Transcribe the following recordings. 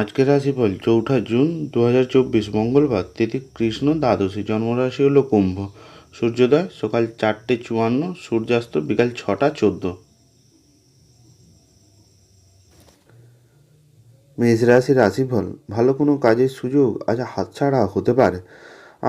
আজকের রাশিফল, চৌঠা জুন দু হাজার চব্বিশ, মঙ্গলবার, তিথি কৃষ্ণ, দ্বাদশী জন্মরাশি হলো কুম্ভ। সূর্যোদয় সকাল চারটে চুয়ান্ন, সূর্যাস্ত বিকাল ছটা চোদ্দ। মেষ রাশি রাশিফল, ভালো কোনো কাজের সুযোগ আজ হাতছাড়া হতে পারে।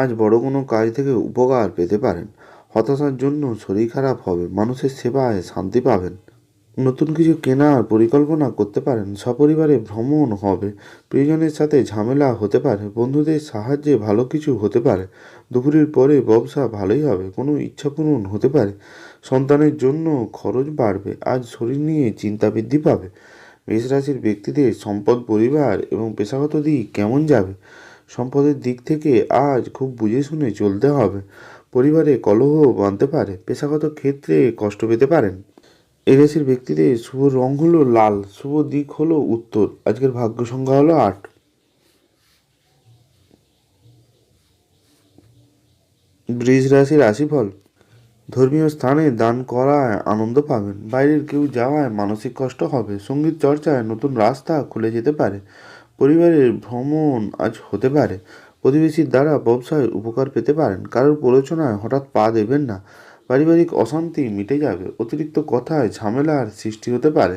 আজ বড় কোনো কাজ থেকে উপকার পেতে পারেন। হতাশার জন্য শরীর খারাপ হবে, মানুষের সেবায় শান্তি পাবেন। নতুন কিছু কেনার পরিকল্পনা করতে পারেন, সপরিবারে ভ্রমণ হবে, প্রিয়জনের সাথে ঝামেলা হতে পারে, বন্ধুদের সাহায্যে ভালো কিছু হতে পারে, দুপুরের পরে ব্যবসা ভালোই হবে, কোনো ইচ্ছা পূরণ হতে পারে, সন্তানের জন্য খরচ বাড়বে, আজ শরীর নিয়ে চিন্তা বৃদ্ধি পাবে, মেষ রাশির ব্যক্তিদের সম্পদ, পরিবার এবং পেশাগত দিক কেমন যাবে, সম্পদের দিক থেকে আজ খুব বুঝে শুনে চলতে হবে, পরিবারে কলহ বাঁধতে পারে, পেশাগত ক্ষেত্রে কষ্ট পেতে পারেন। এই রাশির ব্যক্তিদের শুভ রং হলো লাল, শুভ দিক হলো উত্তর। আজকের ভাগ্য সংখ্যা হলো আট। বৃষ রাশির রাশিফল, ধর্মীয় স্থানে দান করায় আনন্দ পাবেন। বাইরের কেউ যাওয়ায় মানসিক কষ্ট হবে। সংগীত চর্চায় নতুন রাস্তা খুলে যেতে পারে। পরিবারের ভ্রমণ আজ হতে পারে। প্রতিবেশীর দ্বারা ব্যবসায় উপকার পেতে পারেন। কারোর প্ররোচনায় হঠাৎ পা দেবেন না। পারিবারিক অশান্তি মিটে যাবে, অতিরিক্ত কথায় ঝামেলার সৃষ্টি হতে পারে।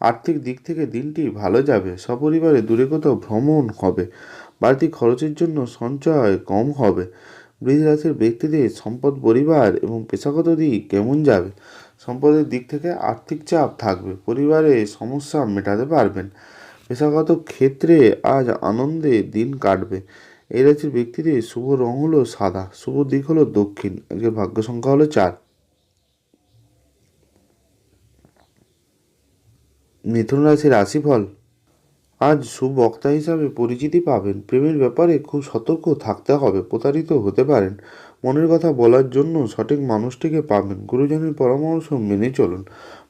আর্থিক দিক থেকে দিনটি ভালো যাবে, সপরিবারে দূরে কোথাও ভ্রমণ হবে, বাড়তি খরচের জন্য সঞ্চয় কম হবে। বৃষ রাশির ব্যক্তিদের সম্পদ, পরিবার এবং পেশাগত দিক কেমন যাবে? সম্পদের দিক থেকে আর্থিক চাপ থাকবে, পরিবারে সমস্যা মেটাতে পারবেন। পেশাগত ক্ষেত্রে আজ আনন্দে দিন কাটবে। এই রাশির ব্যক্তিদের শুভ রং হলো সাদা, শুভ দিক হলো দক্ষিণ আজকের ভাগ্য সংখ্যা হলো চার। মিথুন রাশির রাশিফল, আজ সুবক্তা হিসাবে পরিচিতি পাবেন। প্রেমের ব্যাপারে খুব সতর্ক থাকতে হবে, প্রতারিত হতে পারেন। মনের কথা বলার জন্য সঠিক মানুষটিকে পাবেন। গুরুজনের পরামর্শ মেনে চলুন।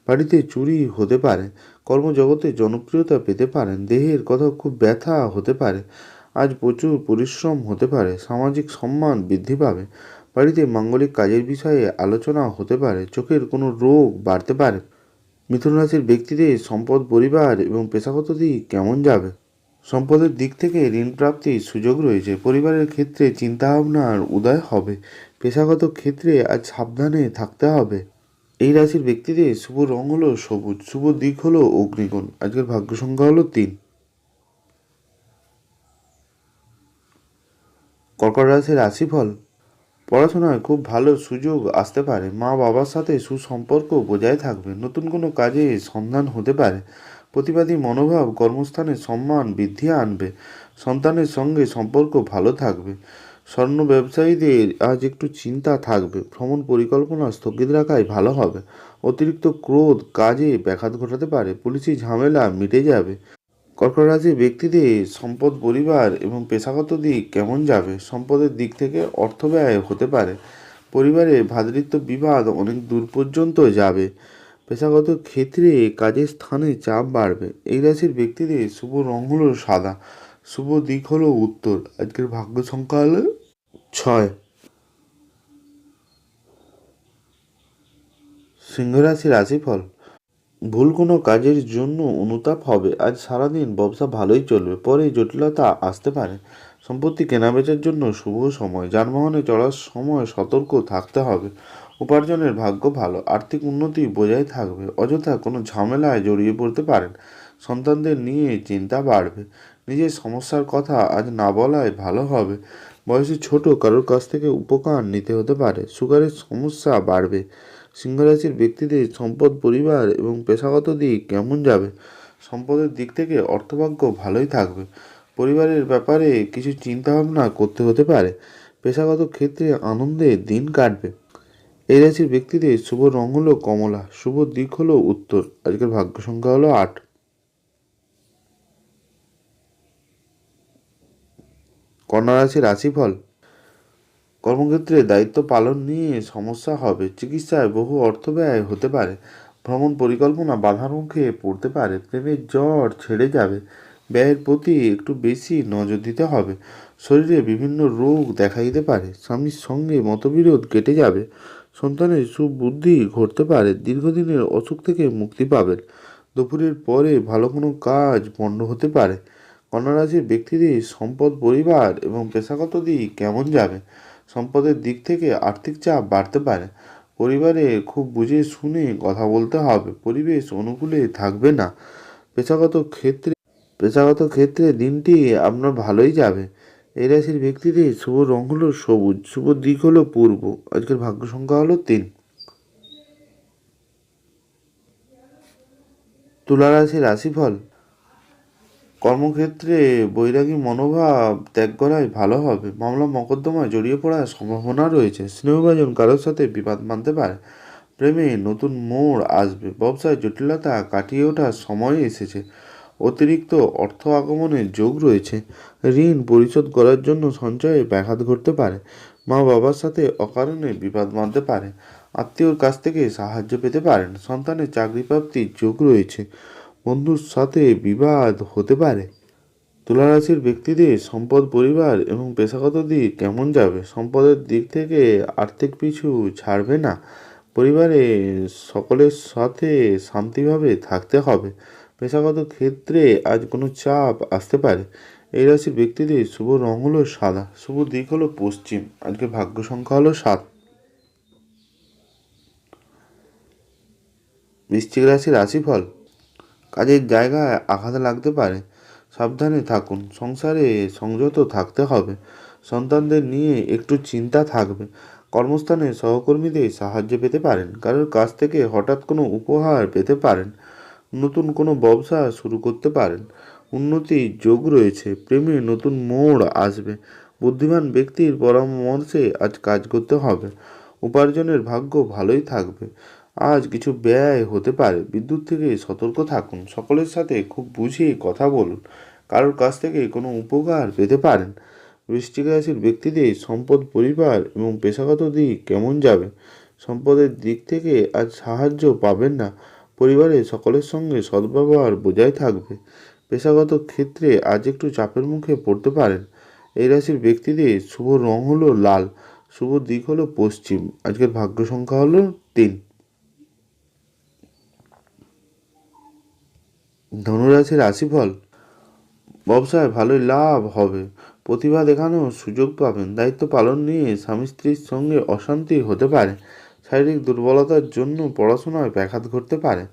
বাড়িতে চুরি হতে পারে, কর্মজগতে জনপ্রিয়তা পেতে পারেন। দেহের কথা খুব ব্যথা হতে পারে। আজ প্রচুর পরিশ্রম হতে পারে, সামাজিক সম্মান বৃদ্ধি পাবে। বাড়িতে মাঙ্গলিক কাজের বিষয়ে আলোচনা হতে পারে, চোখের কোনো রোগ বাড়তে পারে। মিথুন রাশির ব্যক্তিদের সম্পদ, পরিবার এবং পেশাগত দিক কেমন যাবে? সম্পদের দিক থেকে ঋণ প্রাপ্তির সুযোগ রয়েছে। পরিবারের ক্ষেত্রে চিন্তাভাবনার উদয় হবে। পেশাগত ক্ষেত্রে আজ সাবধানে থাকতে হবে। এই রাশির ব্যক্তিদের শুভ রং হলো সবুজ, শুভ দিক হলো অগ্নিকোণ আজকের ভাগ্য সংখ্যা হলো তিন। কর্কট রাশির রাশিফল পড়াশোনায় খুব ভালো সুযোগ আসতে পারে। মা বাবার সাথে সুসম্পর্ক বজায় থাকবে। নতুন কোনো কাজে সন্ধান হতে পারে। প্রতিবাদী মনোভাব, কর্মস্থানে সম্মান বৃদ্ধি আনবে। সন্তানের সঙ্গে সম্পর্ক ভালো থাকবে। স্বর্ণ ব্যবসায়ীদের আজ একটু চিন্তা থাকবে। ভ্রমণ পরিকল্পনা স্থগিত রাখাই ভালো হবে। অতিরিক্ত ক্রোধ কাজে ব্যাঘাত ঘটাতে পারে। পুলিশি ঝামেলা মিটে যাবে। কর্কট রাশির ব্যক্তিদের সম্পদ পরিবার এবং পেশাগত দিক কেমন যাবে? সম্পদের দিক থেকে অর্থ ব্যয় হতে পারে। পরিবারে ভ্রাতৃত্ব বিবাদ অনেক দূর পর্যন্ত যাবে। পেশাগত ক্ষেত্রে কাজের স্থানে চাপ বাড়বে। এই রাশির ব্যক্তিদের শুভ রং হলো সাদা, শুভ দিক হলো উত্তর। আজকের ভাগ্য সংখ্যা হলো ছয়। সিংহ রাশি রাশিফল ভুল কোনো কাজের জন্য অনুতাপ হবে। আজ সারাদিন ব্যবসা ভালোই চলবে, পরে জটিলতা আসতে পারে। সম্পত্তি কেনাবেচার জন্য শুভ সময়, যানবাহনে চলার সময় সতর্ক থাকতে হবে। উপার্জনের ভাগ্য ভালো, আর্থিক উন্নতি বজায় থাকবে, অযথা কোনো ঝামেলায় জড়িয়ে পড়তে পারেন। সন্তানদের নিয়ে চিন্তা বাড়বে, নিজের সমস্যার কথা আজ না বলাই ভালো হবে। বয়সে ছোট কারোর কাছ থেকে উপকার নিতে হতে পারে, সুগারের সমস্যা বাড়বে। সিংহরাশির ব্যক্তিদের সম্পদ, পরিবার এবং পেশাগত দিক কেমন যাবে? সম্পদের দিক থেকে অর্থভাগ্য ভালোই থাকবে। পরিবারের ব্যাপারে কিছু চিন্তাভাবনা করতে হতে পারে। পেশাগত ক্ষেত্রে আনন্দে দিন কাটবে। এই রাশির ব্যক্তিদের শুভ রং হলো কমলা, শুভ দিক হলো উত্তর। আজকের ভাগ্য সংখ্যা হলো আট। কন্যা রাশির রাশিফল কর্মক্ষেত্রে দায়িত্ব পালন নিয়ে সমস্যা হবে, চিকিৎসায় বহু অর্থ ব্যয় হতে পারে, ভ্রমণ পরিকল্পনা বাধার মুখে পড়তে পারে, প্রেমের জ্বর ছেড়ে যাবে, ব্যয়ের প্রতি একটু বেশি নজর দিতে হবে, শরীরে বিভিন্ন রোগ দেখা দিতে পারে, স্বামীর সঙ্গে মতবিরোধ কেটে যাবে, সন্তানের সুবুদ্ধি ঘটতে পারে, দীর্ঘদিনের অসুখ থেকে মুক্তি পাবেন, দুপুরের পরে ভালো কোনো কাজ বন্ধ হতে পারে, কন্যা রাশির ব্যক্তিদের সম্পদ, পরিবার এবং পেশাগত দিক কেমন যাবে সম্পদের দিক থেকে আর্থিক চাপ বাড়তে পারে। পরিবারে খুব বুঝে শুনে কথা বলতে হবে। পরিবেশ অনুকূলে থাকবে না। পেশাগত ক্ষেত্রে পেশাগত ক্ষেত্রে দিনটি আপনার ভালোই যাবে। এই রাশির ব্যক্তিদের শুভ রং হলো সবুজ, শুভ দিক হলো পূর্ব। আজকের ভাগ্য সংখ্যা হলো তিন। তুলা রাশির রাশিফল কর্মক্ষেত্রে বৈরাগী মনোভাব ত্যাগ করাই ভালো হবে। মামলা মকদ্দমায় জড়িয়ে পড়ার সম্ভাবনা রয়েছে। স্নেহভাজন কারোর সাথে বিবাদ মানতে পারে। প্রেমে নতুন মোড় আসবে। ব্যবসায় জটিলতা কাটিয়ে ওঠার সময় এসেছে। অতিরিক্ত অর্থ আগমনের যোগ রয়েছে। ঋণ পরিশোধ করার জন্য সঞ্চয়ে ব্যাঘাত ঘটতে পারে। মা বাবার সাথে অকারণে বিবাদ বাঁধতে পারে। আত্মীয়র কাছ থেকে সাহায্য পেতে পারেন। সন্তানের চাকরি প্রাপ্তির যোগ রয়েছে। বন্ধুর সাথে বিবাদ হতে পারে। তুলা রাশির ব্যক্তিদের সম্পদ পরিবার এবং পেশাগত দিক কেমন যাবে? সম্পদের দিক থেকে আর্থিক পিছু ছাড়বে না। পরিবারে সকলের সাথে শান্তিভাবে থাকতে হবে। পেশাগত ক্ষেত্রে আজ কোনো চাপ আসতে পারে। এই রাশির ব্যক্তিদের শুভ রং হলো সাদা। শুভ দিক হলো পশ্চিম। আজকে ভাগ্য সংখ্যা হলো সাত। বৃশ্চিক রাশির রাশিফল। কাজের জায়গায় আঘাত লাগতে পারে। সাবধানে থাকুন, সংসারে সংযত থাকতে হবে। সন্তানদের নিয়ে একটু চিন্তা থাকবে। কর্মস্থানে সহকর্মীদের সাহায্য পেতে পারেন, কারোর কাছ থেকে হঠাৎ কোনো উপহার পেতে পারেন, নতুন কোনো ব্যবসা শুরু করতে পারেন। উন্নতির যোগ রয়েছে, প্রেমে নতুন মোড় আসবে। বুদ্ধিমান ব্যক্তির পরামর্শে আজ কাজ করতে হবে। উপার্জনের ভাগ্য ভালোই থাকবে। আজ কিছু ব্যয় হতে পারে। বিদ্যুৎ থেকে সতর্ক থাকুন। সকলের সাথে খুব বুঝিয়ে কথা বলুন। কারোর কাছ থেকে কোনো উপকার পেতে পারেন। বৃষ্টিক রাশির ব্যক্তিদের সম্পদ, পরিবার এবং পেশাগত দিক কেমন যাবে? সম্পদের দিক থেকে আজ সাহায্য পাবেন না। পরিবারে সকলের সঙ্গে সদ্ব্যবহার বজায় থাকবে। পেশাগত ক্ষেত্রে আজ একটু চাপের মুখে পড়তে পারেন। এই রাশির ব্যক্তিদের শুভ রং হলো লাল, শুভ দিক হলো পশ্চিম। আজকের ভাগ্য সংখ্যা হলো তিন। ধনুরাশির রাশিফল? ব্যবসায় ভালোই লাভ হবে। প্রতিভা দেখানোর সুযোগ পাবেন। দায়িত্ব পালন নিয়ে স্বামী স্ত্রীর সঙ্গে অশান্তি হতে পারে। শারীরিক দুর্বলতার জন্য পড়াশোনায় ব্যাঘাত ঘটতে পারে।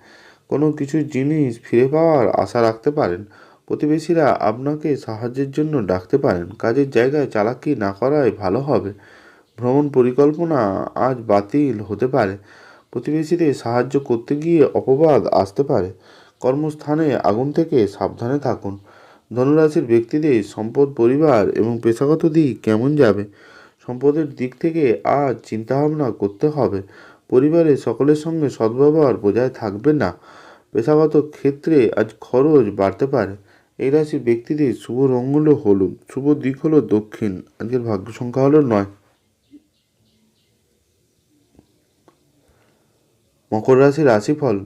কোনো কিছু জিনিস ফিরে পাওয়ার আশা রাখতে পারেন। প্রতিবেশীরা আপনাকে সাহায্যের জন্য ডাকতে পারেন। কাজের জায়গায় চালাকি না করাই ভালো হবে। ভ্রমণ পরিকল্পনা আজ বাতিল হতে পারে। প্রতিবেশীদের সাহায্য করতে গিয়ে অপবাদ আসতে পারে। কর্মস্থানে আগুন থেকে সাবধানে থাকুন। ধনুরাশির ব্যক্তিদের সম্পদ পরিবার এবং পেশাগত দিক কেমন যাবে? সম্পদের দিক থেকে আজ চিন্তাভাবনা করতে হবে। পরিবারে সকলের সঙ্গে সদ্ব্যবহার বজায় থাকবে না। পেশাগত ক্ষেত্রে আজ খরচ বাড়তে পারে। এই রাশির ব্যক্তিদের শুভ রং হলো হলুদ, শুভ দিক হলো দক্ষিণ। আজকের ভাগ্য সংখ্যা হলো নয়। মকর রাশির রাশিফল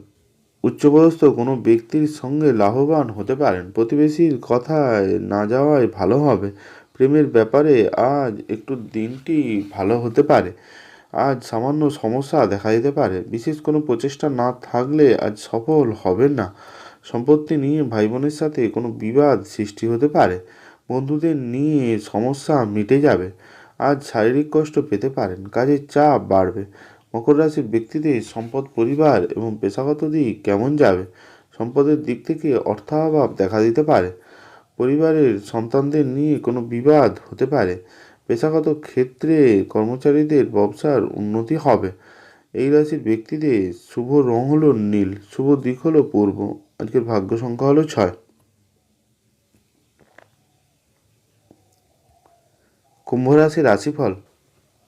উচ্চপদস্থ কোনো ব্যক্তির সঙ্গে লাভবান হতে পারেন। প্রতিবেশীর কথায় না যাওয়াই ভালো হবে। প্রেমের ব্যাপারে আজ একটু দিনটি ভালো হতে পারে। আজ সামান্য সমস্যা দেখা দিতে পারে। বিশেষ কোনো প্রচেষ্টা না থাকলে আজ সফল হবেন না। সম্পত্তি নিয়ে ভাই বোনের সাথে কোনো বিবাদ সৃষ্টি হতে পারে। বন্ধুদের নিয়ে সমস্যা মিটে যাবে। আজ শারীরিক কষ্ট পেতে পারেন। কাজের চাপ বাড়বে। মকর রাশির ব্যক্তিদের সম্পদ, পরিবার এবং পেশাগত দিক কেমন যাবে? সম্পদের দিক থেকে অর্থাভাব দেখা দিতে পারে। পরিবারের সন্তানদের নিয়ে কোনো বিবাদ হতে পারে। পেশাগত ক্ষেত্রে কর্মচারীদের ব্যবসার উন্নতি হবে। এই রাশির ব্যক্তিদের শুভ রং হলো নীল, শুভ দিক হলো পূর্ব। আজকের ভাগ্য সংখ্যা হলো ছয়। কুম্ভ রাশির রাশিফল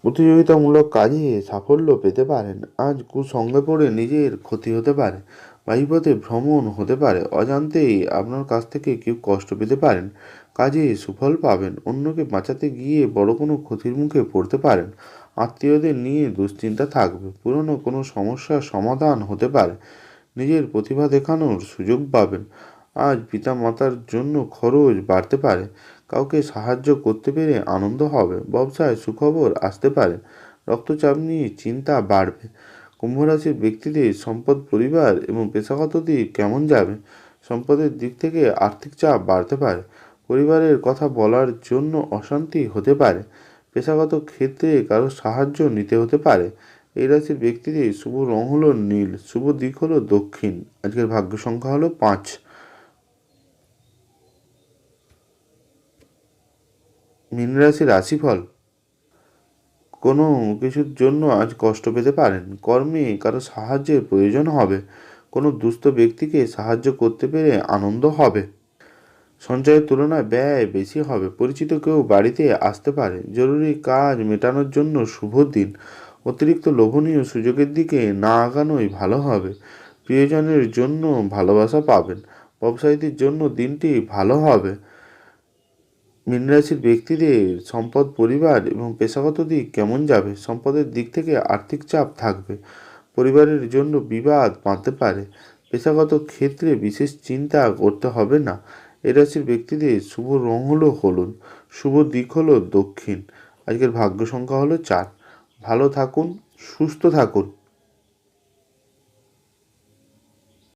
প্রতিযোগিতামূলক কাজে সাফল্য পেতে পারেন। আজ কুসঙ্গে পড়ে নিজের ক্ষতি হতে পারে বায়ুপথে ভ্রমণ হতে পারে, অজান্তেই আপনার কাছ থেকে কেউ কষ্ট পেতে পারেন, কাজে সুফল পাবেন, অন্যকে বাঁচাতে গিয়ে বড় কোনো ক্ষতির মুখে পড়তে পারেন, আত্মীয়দের নিয়ে দুশ্চিন্তা থাকবে, পুরনো কোনো সমস্যার সমাধান হতে পারে, নিজের প্রতিভা দেখানোর সুযোগ পাবেন, আজ পিতা মাতার জন্য খরচ বাড়তে পারে কাউকে সাহায্য করতে পেরে আনন্দ হবে। ব্যবসায় সুখবর আসতে পারে। রক্তচাপ নিয়ে চিন্তা বাড়বে। কুম্ভ রাশির ব্যক্তিদের সম্পদ পরিবার এবং পেশাগত দিক কেমন যাবে? সম্পদের দিক থেকে আর্থিক চাপ বাড়তে পারে। পরিবারের কথা বলার জন্য অশান্তি হতে পারে। পেশাগত ক্ষেত্রে কারও সাহায্য নিতে হতে পারে। এই রাশির ব্যক্তিদের শুভ রং হলো নীল, শুভ দিক হলো দক্ষিণ। আজকের ভাগ্য সংখ্যা হলো পাঁচ। মীন রাশিফল, কোনো কিছুর জন্য আজ কষ্ট পেতে পারেন। কর্মে কারও সাহায্যের প্রয়োজন হবে। কোনো দুস্থ ব্যক্তিকে সাহায্য করতে পেরে আনন্দ হবে। সঞ্চয়ের তুলনায় ব্যয় বেশি হবে। পরিচিত কেউ বাড়িতে আসতে পারে। জরুরি কাজ মেটানোর জন্য শুভ দিন। অতিরিক্ত লোভনীয় সুযোগের দিকে না আগানোই ভালো হবে। প্রিয়জনের জন্য ভালোবাসা পাবেন। ব্যবসায়ীদের জন্য দিনটি ভালো হবে। মীন রাশির ব্যক্তিদের সম্পদ, পরিবার এবং পেশাগত দিক কেমন যাবে? সম্পদের দিক থেকে আর্থিক চাপ থাকবে। পরিবারের জন্য বিবাদ বাঁধতে পারে। পেশাগত ক্ষেত্রে বিশেষ চিন্তা করতে হবে না। এ রাশির ব্যক্তিদের শুভ রং হলো হলুদ, শুভ দিক হলো দক্ষিণ। আজকের ভাগ্য সংখ্যা হলো চার। ভালো থাকুন, সুস্থ থাকুন।